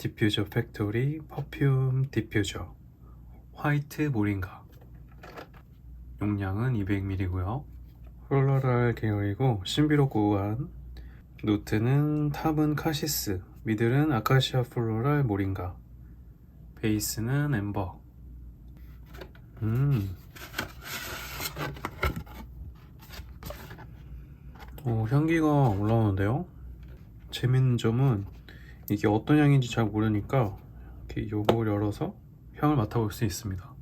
디퓨저 팩토리 퍼퓸 디퓨저. 화이트 모링가. 용량은 200ml고요. 플로럴 계열이고 신비록 구간 노트는 탑은 카시스 미들은 아카시아 플로럴 모링가. 베이스는 엠버. 음. 오, 향기가 올라오는데요? 재밌는 점은 이게 어떤 향인지 잘 모르니까 이렇게 요걸 열어서 향을 맡아볼 수 있습니다.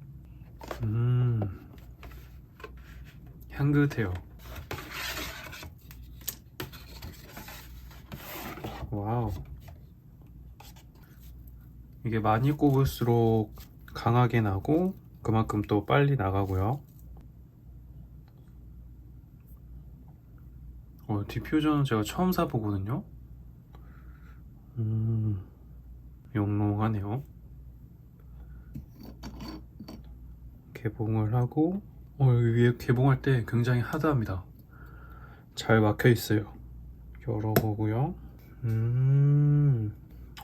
음, 향긋해요. 와우. 이게 많이 꼽을수록 강하게 나고 그만큼 또 빨리 나가고요. 어, 디퓨저는 제가 처음 사보거든요. 음, 영롱하네요. 개봉을 하고, 어, 위에 개봉할 때 굉장히 하드합니다. 잘 막혀 있어요. 열어보고요. 음,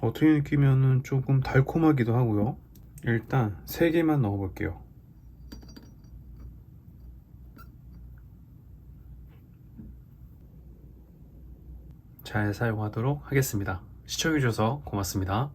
어떻게 느끼면은 조금 달콤하기도 하고요. 일단 세 개만 넣어볼게요. 잘 사용하도록 하겠습니다. 시청해주셔서 고맙습니다.